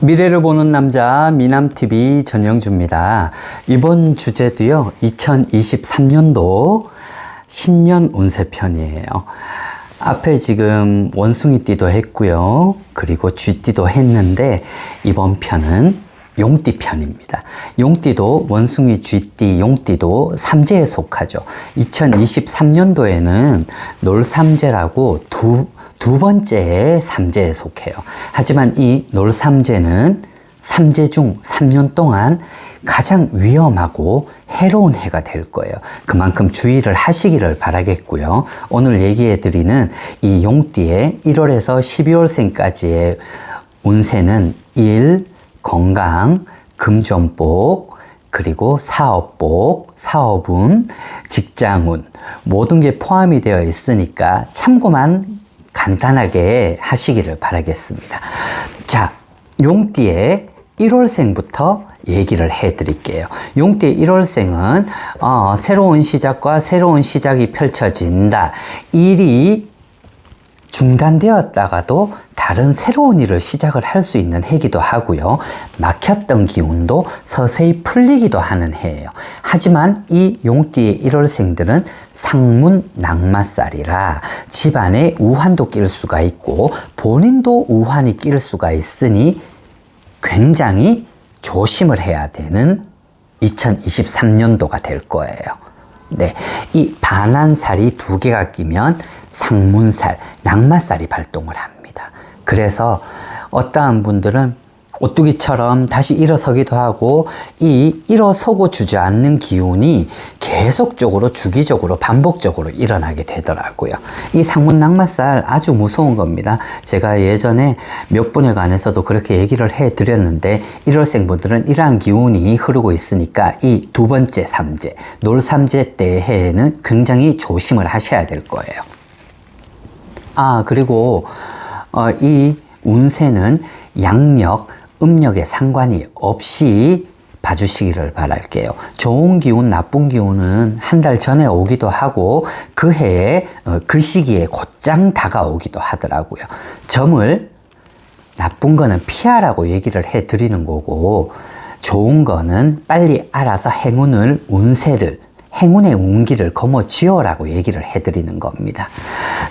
미래를 보는 남자 미남TV 전영주입니다. 이번 주제도요, 2023년도 신년 운세편이에요. 앞에 지금 원숭이띠도 했고요. 그리고 쥐띠도 했는데, 이번 편은 용띠 편입니다. 용띠도 원숭이, 쥐띠, 용띠도 삼재에 속하죠. 2023년도에는 놀삼재라고 두, 두 번째 삼재에 속해요. 하지만 이 놀삼재는 삼재 중 3년 동안 가장 위험하고 해로운 해가 될 거예요. 그만큼 주의를 하시기를 바라겠고요. 오늘 얘기해 드리는 이 용띠의 1월에서 12월생까지의 운세는 1, 건강, 금전복, 그리고 사업복, 사업운, 직장운, 모든 게 포함이 되어 있으니까 참고만 간단하게 하시기를 바라겠습니다. 자, 용띠의 1월생부터 얘기를 해 드릴게요. 용띠 1월생은 어, 새로운 시작과 새로운 시작이 펼쳐진다. 일이 중단되었다가도 다른 새로운 일을 시작을 할 수 있는 해기도 하고요. 막혔던 기운도 서서히 풀리기도 하는 해예요. 하지만 이 용띠의 1월생들은 상문 낙마살이라 집안에 우환도 낄 수가 있고 본인도 우환이 낄 수가 있으니 굉장히 조심을 해야 되는 2023년도가 될 거예요. 네. 이 반환살이 두 개가 끼면 상문살, 낙마살이 발동을 합니다. 그래서 어떠한 분들은 오뚜기처럼 다시 일어서기도 하고 이 일어서고 주저앉는 기운이 계속적으로 주기적으로 반복적으로 일어나게 되더라고요. 이 상문 낙마살 아주 무서운 겁니다. 제가 예전에 몇 분에 관해서도 그렇게 얘기를 해 드렸는데 1월생 분들은 이러한 기운이 흐르고 있으니까 이 두 번째 삼재, 놀삼재 때의 해에는 굉장히 조심을 하셔야 될 거예요. 아, 그리고 어, 이 운세는 양력, 음력에 상관이 없이 봐주시기를 바랄게요. 좋은 기운, 나쁜 기운은 한 달 전에 오기도 하고 그 해에 어, 그 시기에 곧장 다가오기도 하더라고요. 점을 나쁜 거는 피하라고 얘기를 해 드리는 거고 좋은 거는 빨리 알아서 행운을 운세를 행운의 운기를 거머쥐어라고 얘기를 해드리는 겁니다.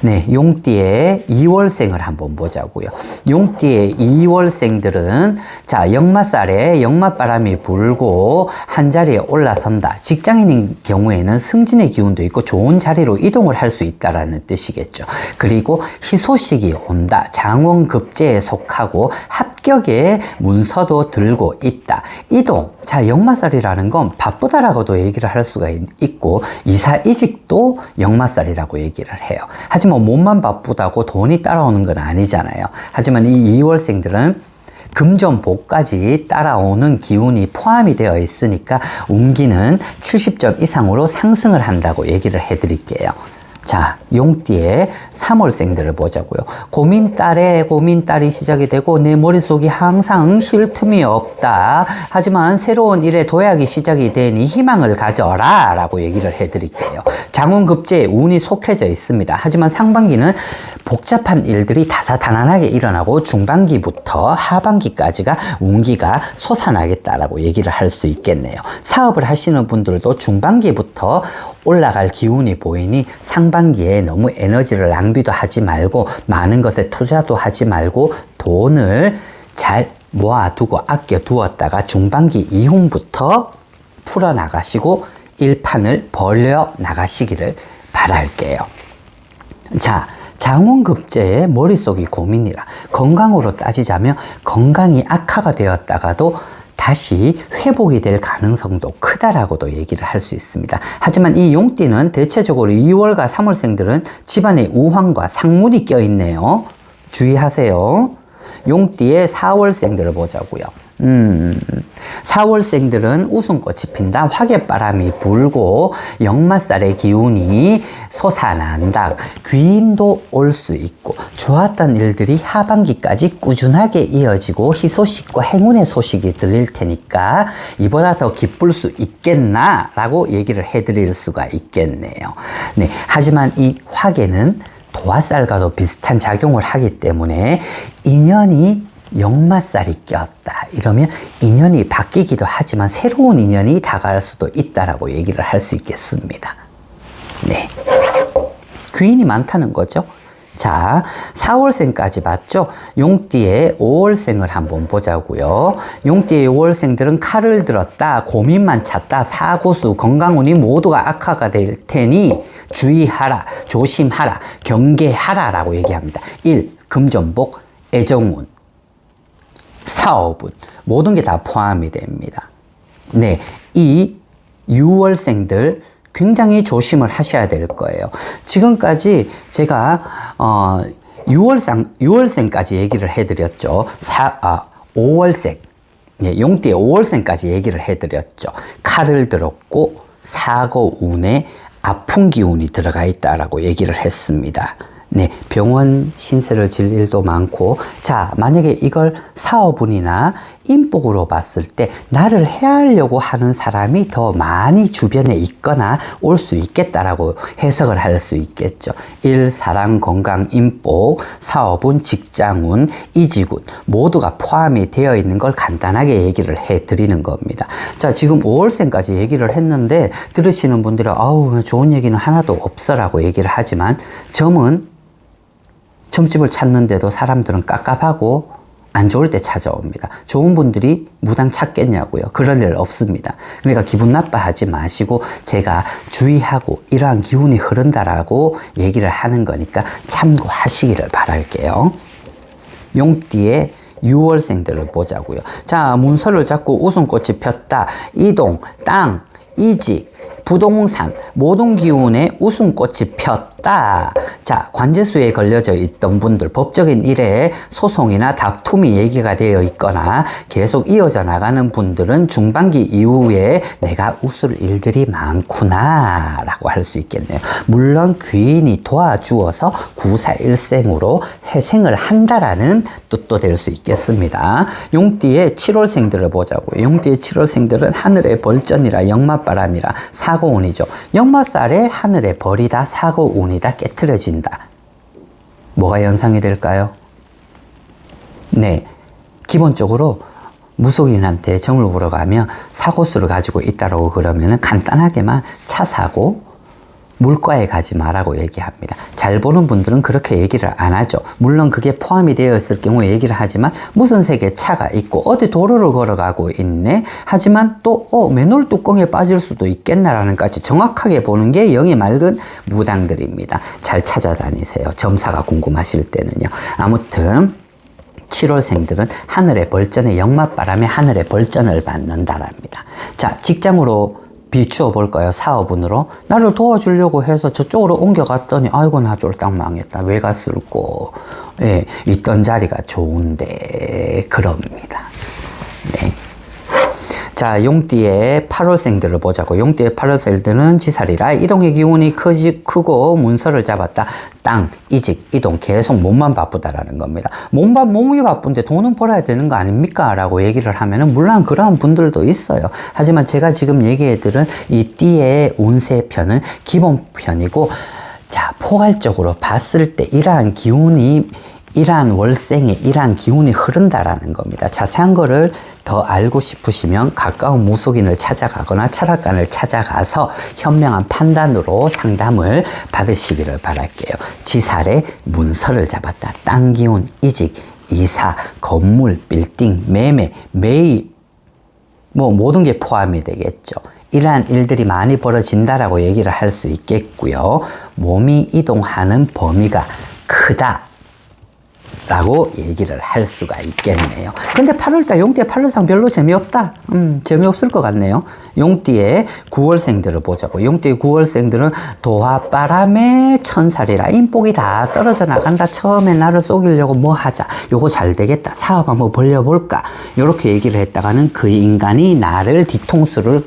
네, 용띠의 2월생을 한번 보자고요. 용띠의 2월생들은 자 역마살에 역마바람이 불고 한 자리에 올라선다. 직장인인 경우에는 승진의 기운도 있고 좋은 자리로 이동을 할 수 있다라는 뜻이겠죠. 그리고 희소식이 온다. 장원급제에 속하고 합 격의 문서도 들고 있다. 이동. 자 역마살이라는 건 바쁘다라고도 얘기를 할 수가 있, 있고 이사 이직도 역마살이라고 얘기를 해요. 하지만 몸만 바쁘다고 돈이 따라오는 건 아니잖아요. 하지만 이 2월생들은 금전복까지 따라오는 기운이 포함이 되어 있으니까 운기는 70점 이상으로 상승을 한다고 얘기를 해드릴게요. 자, 용띠의 3월생들을 보자고요. 고민 딸에 고민 딸이 시작이 되고 내 머릿속이 항상 쉴 틈이 없다. 하지만 새로운 일에 도약이 시작이 되니 희망을 가져라 라고 얘기를 해드릴게요. 장운급제에 운이 속해져 있습니다. 하지만 상반기는 복잡한 일들이 다사다난하게 일어나고 중반기부터 하반기까지가 운기가 솟아나겠다라고 얘기를 할 수 있겠네요. 사업을 하시는 분들도 중반기부터 올라갈 기운이 보이니 상반기에 너무 에너지를 낭비도 하지 말고 많은 것에 투자도 하지 말고 돈을 잘 모아두고 아껴 두었다가 중반기 이후부터 풀어 나가시고 일판을 벌려 나가시기를 바랄게요. 자, 장원급제의 머릿속이 고민이라 건강으로 따지자면 건강이 악화가 되었다가도 다시 회복이 될 가능성도 크다라고도 얘기를 할 수 있습니다. 하지만 이 용띠는 대체적으로 2월과 3월생들은 집안에 우환과 상문이 껴있네요. 주의하세요. 용띠의 4월생들을 보자고요. 음, 4월생들은 웃음꽃이 핀다. 화개바람이 불고 역마살의 기운이 솟아난다. 귀인도 올 수 있고 좋았던 일들이 하반기까지 꾸준하게 이어지고 희소식과 행운의 소식이 들릴 테니까 이보다 더 기쁠 수 있겠나 라고 얘기를 해드릴 수가 있겠네요. 네, 하지만 이 화개는 도화살과도 비슷한 작용을 하기 때문에 인연이 역마살이 꼈다. 이러면 인연이 바뀌기도 하지만 새로운 인연이 다가갈 수도 있다라고 얘기를 할 수 있겠습니다. 네. 귀인이 많다는 거죠. 자, 4월생까지 봤죠? 용띠의 5월생을 한번 보자고요. 용띠의 5월생들은 칼을 들었다, 고민만 찼다, 사고수, 건강운이 모두가 악화가 될 테니 주의하라, 조심하라, 경계하라 라고 얘기합니다. 1. 금전복, 애정운, 사업운, 모든 게 다 포함이 됩니다. 네. 2. 6월생들, 굉장히 조심을 하셔야 될 거예요. 지금까지 제가 어 6월생 6월생까지 얘기를 해드렸죠. 사, 아, 5월생 예, 용띠의 5월생까지 얘기를 해드렸죠. 칼을 들었고 사고 운에 아픈 기운이 들어가 있다라고 얘기를 했습니다. 네, 병원 신세를 질 일도 많고, 자, 만약에 이걸 사업운이나 인복으로 봤을 때 나를 해하려고 하는 사람이 더 많이 주변에 있거나 올 수 있겠다라고 해석을 할 수 있겠죠. 일, 사랑, 건강, 인복, 사업운, 직장운, 이직운 모두가 포함이 되어 있는 걸 간단하게 얘기를 해 드리는 겁니다. 자, 지금 5월생까지 얘기를 했는데 들으시는 분들은 아우, 좋은 얘기는 하나도 없어라고 얘기를 하지만 점은 점집을 찾는데도 사람들은 깝깝하고 안 좋을 때 찾아옵니다. 좋은 분들이 무당 찾겠냐고요. 그럴 일 없습니다. 그러니까 기분 나빠하지 마시고 제가 주의하고 이러한 기운이 흐른다라고 얘기를 하는 거니까 참고하시기를 바랄게요. 용띠의 6월생들을 보자고요. 자, 문서를 잡고 웃음꽃이 폈다. 이동, 땅, 이직, 부동산, 모든 기운에 웃음꽃이 폈다. 자, 관제수에 걸려져 있던 분들, 법적인 일에 소송이나 다툼이 얘기가 되어 있거나 계속 이어져 나가는 분들은 중반기 이후에 내가 웃을 일들이 많구나, 라고 할 수 있겠네요. 물론 귀인이 도와주어서 구사일생으로 회생을 한다라는 뜻도 될 수 있겠습니다. 용띠의 7월생들을 보자고요. 용띠의 7월생들은 하늘의 벌전이라 역마바람이라 사 고운이죠. 역마살에 하늘의 벌이다 사고운이다 깨트려진다. 뭐가 연상이 될까요? 네. 기본적으로 무속인한테 점을 보러 가면 사고수를 가지고 있다라고 그러면은 간단하게만 차 사고 물가에 가지 말라고 얘기합니다. 잘 보는 분들은 그렇게 얘기를 안 하죠. 물론 그게 포함이 되어 있을 경우에 얘기를 하지만 무슨 색의 차가 있고 어디 도로를 걸어가고 있네. 하지만 또 어, 맨홀 뚜껑에 빠질 수도 있겠나라는까지 정확하게 보는 게 영이 맑은 무당들입니다. 잘 찾아다니세요. 점사가 궁금하실 때는요. 아무튼 7월생들은 하늘의 벌전에 역맛바람에 하늘의 벌전을 받는다랍니다. 자, 직장으로 비추어 볼까요? 사업운으로. 나를 도와주려고 해서 저쪽으로 옮겨갔더니, 아이고, 나 쫄딱 망했다. 왜 갔을꼬? 예, 있던 자리가 좋은데, 그럽니다. 네. 자, 용띠의 8월생들을 보자고. 용띠의 8월생들은 지살이라 이동의 기운이 크지, 크고 문서를 잡았다. 땅, 이직, 이동 계속 몸만 바쁘다라는 겁니다. 몸만 몸이 바쁜데 돈은 벌어야 되는 거 아닙니까? 라고 얘기를 하면은 물론 그러한 분들도 있어요. 하지만 제가 지금 얘기해드린 이 띠의 운세 편은 기본 편이고 자, 포괄적으로 봤을 때 이러한 기운이 이러한 월생에 이러한 기운이 흐른다라는 겁니다. 자세한 거를 더 알고 싶으시면 가까운 무속인을 찾아가거나 철학관을 찾아가서 현명한 판단으로 상담을 받으시기를 바랄게요. 지살에 문서를 잡았다. 땅 기운, 이직, 이사, 건물, 빌딩, 매매, 매입, 뭐 모든 게 포함이 되겠죠. 이러한 일들이 많이 벌어진다라고 얘기를 할 수 있겠고요. 몸이 이동하는 범위가 크다. 라고 얘기를 할 수가 있겠네요. 근데 8월달 용띠의 8월상 별로 재미없다. 음, 재미없을 것 같네요. 용띠의 9월생들을 보자고. 용띠의 9월생들은 도화바람의 천살이라 인복이 다 떨어져 나간다. 처음에 나를 속이려고 뭐 하자. 요거 잘 되겠다. 사업 한번 벌려볼까. 요렇게 얘기를 했다가는 그 인간이 나를 뒤통수를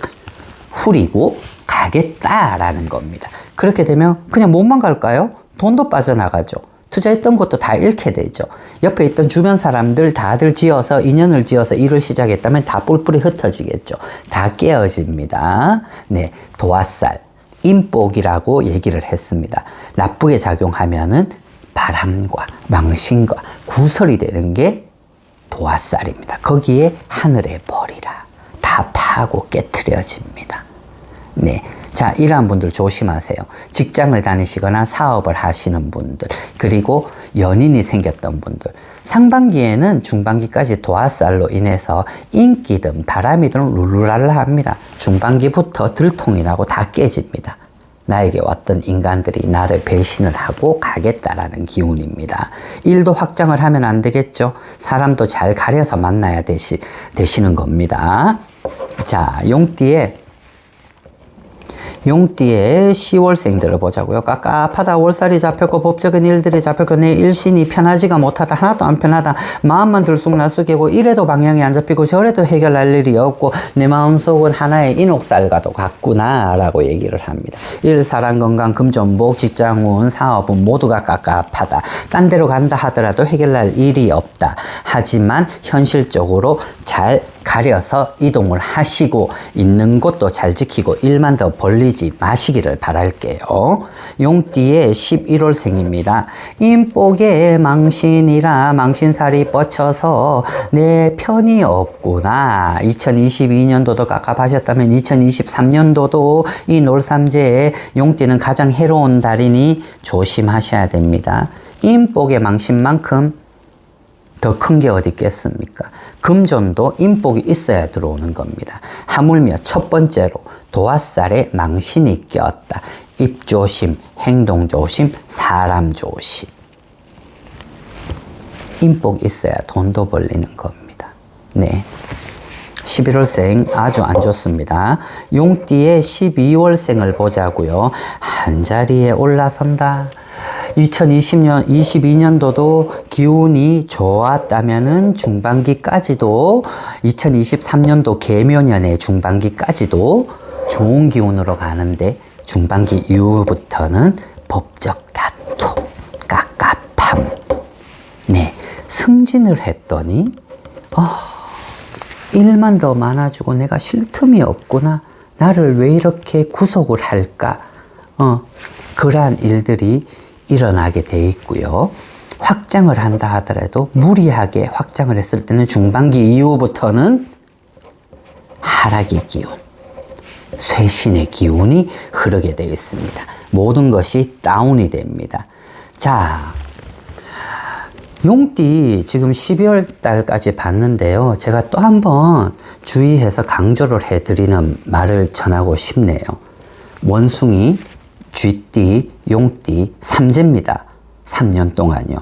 후리고 가겠다라는 겁니다. 그렇게 되면 그냥 몸만 갈까요? 돈도 빠져나가죠. 투자했던 것도 다 잃게 되죠. 옆에 있던 주변 사람들 다들 지어서 인연을 지어서 일을 시작했다면 다 뿔뿔이 흩어지겠죠. 다 깨어집니다. 네, 도화살, 인복이라고 얘기를 했습니다. 나쁘게 작용하면은 바람과 망신과 구설이 되는 게 도화살입니다. 거기에 하늘의 벌이라 다 파고 깨트려집니다. 네. 자, 이러한 분들 조심하세요. 직장을 다니시거나 사업을 하시는 분들, 그리고 연인이 생겼던 분들. 상반기에는 중반기까지 도화살로 인해서 인기든 바람이든 룰루랄라 합니다. 중반기부터 들통이 나고 다 깨집니다. 나에게 왔던 인간들이 나를 배신을 하고 가겠다라는 기운입니다. 일도 확장을 하면 안 되겠죠? 사람도 잘 가려서 만나야 되시, 되시는 겁니다. 자, 용띠에 용띠의 10월생들을 보자고요. 깝깝하다. 월살이 잡혔고 법적인 일들이 잡혔고 내 일신이 편하지가 못하다. 하나도 안 편하다. 마음만 들쑥날쑥이고 이래도 방향이 안 잡히고 저래도 해결할 일이 없고 내 마음속은 하나의 인옥살과도 같구나 라고 얘기를 합니다. 일, 사랑, 건강, 금전복, 직장운, 사업은 모두가 깝깝하다. 딴 데로 간다 하더라도 해결할 일이 없다. 하지만 현실적으로 잘 가려서 이동을 하시고 있는 곳도 잘 지키고 일만 더 벌리지 마시기를 바랄게요. 용띠의 11월생입니다. 인복에 망신이라 망신살이 뻗쳐서 내 편이 없구나. 2022년도도 깝깝하셨다면 2023년도도 이 놀삼재에 용띠는 가장 해로운 달이니 조심하셔야 됩니다. 인복의 망신만큼 더 큰 게 어디 있겠습니까? 금전도 인복이 있어야 들어오는 겁니다. 하물며 첫 번째로 도화살에 망신이 꼈다. 입 조심, 행동 조심, 사람 조심. 인복 있어야 돈도 벌리는 겁니다. 네. 11월생 아주 안 좋습니다. 용띠의 12월생을 보자고요. 한 자리에 올라선다. 2020년, 22년도도 기운이 좋았다면은 중반기까지도 2023년도 개묘년의 중반기까지도 좋은 기운으로 가는데 중반기 이후부터는 법적 다툼, 깝깝함, 네, 승진을 했더니, 아, 일만 더 많아지고 내가 쉴 틈이 없구나. 나를 왜 이렇게 구속을 할까? 어, 그러한 일들이 일어나게 돼 있고요. 확장을 한다 하더라도 무리하게 확장을 했을 때는 중반기 이후부터는 하락의 기운, 쇄신의 기운이 흐르게 되어 있습니다. 모든 것이 다운이 됩니다. 자, 용띠 지금 12월 달까지 봤는데요. 제가 또 한 번 주의해서 강조를 해드리는 말을 전하고 싶네요. 원숭이, 쥐띠, 용띠, 삼재입니다. 3년 동안요.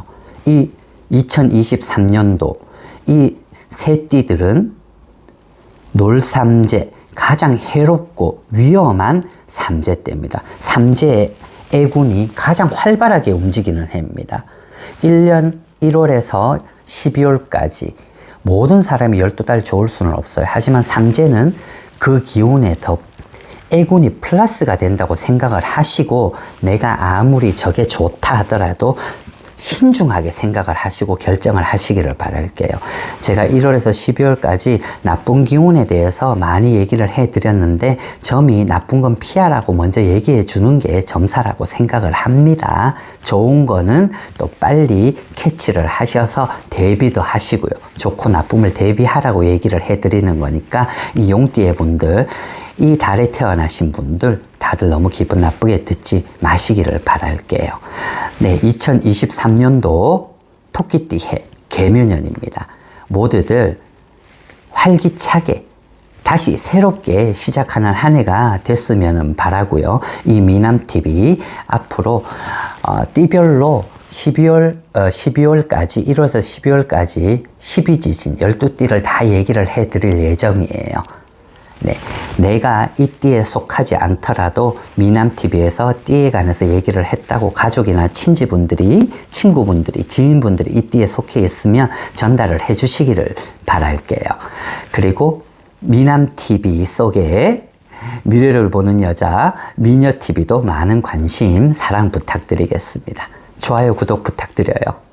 이 2023년도 이 세 띠들은 놀삼재 가장 해롭고 위험한 삼재 때입니다. 삼재의 애군이 가장 활발하게 움직이는 해입니다. 1년 1월에서 12월까지 모든 사람이 12달 좋을 수는 없어요. 하지만 삼재는 그 기운에 더 애군이 플러스가 된다고 생각을 하시고 내가 아무리 저게 좋다 하더라도 신중하게 생각을 하시고 결정을 하시기를 바랄게요. 제가 1월에서 12월까지 나쁜 기운에 대해서 많이 얘기를 해 드렸는데 점이 나쁜 건 피하라고 먼저 얘기해 주는 게 점사라고 생각을 합니다. 좋은 거는 또 빨리 캐치를 하셔서 대비도 하시고요. 좋고 나쁨을 대비하라고 얘기를 해 드리는 거니까 이 용띠의 분들 이 달에 태어나신 분들 다들 너무 기분 나쁘게 듣지 마시기를 바랄게요. 네, 2023년도 토끼띠 해 개묘년입니다. 모두들 활기차게 다시 새롭게 시작하는 한 해가 됐으면 바라고요. 이 미남TV 앞으로 어, 띠별로 12월, 어, 12월까지, 1월에서 12월까지 12지진 12띠를 다 얘기를 해 드릴 예정이에요. 네. 내가 이 띠에 속하지 않더라도 미남TV에서 띠에 관해서 얘기를 했다고 가족이나 친지분들이, 친구분들이, 지인분들이 이 띠에 속해 있으면 전달을 해 주시기를 바랄게요. 그리고 미남TV 속에 미래를 보는 여자 미녀TV도 많은 관심, 사랑 부탁드리겠습니다. 좋아요, 구독 부탁드려요.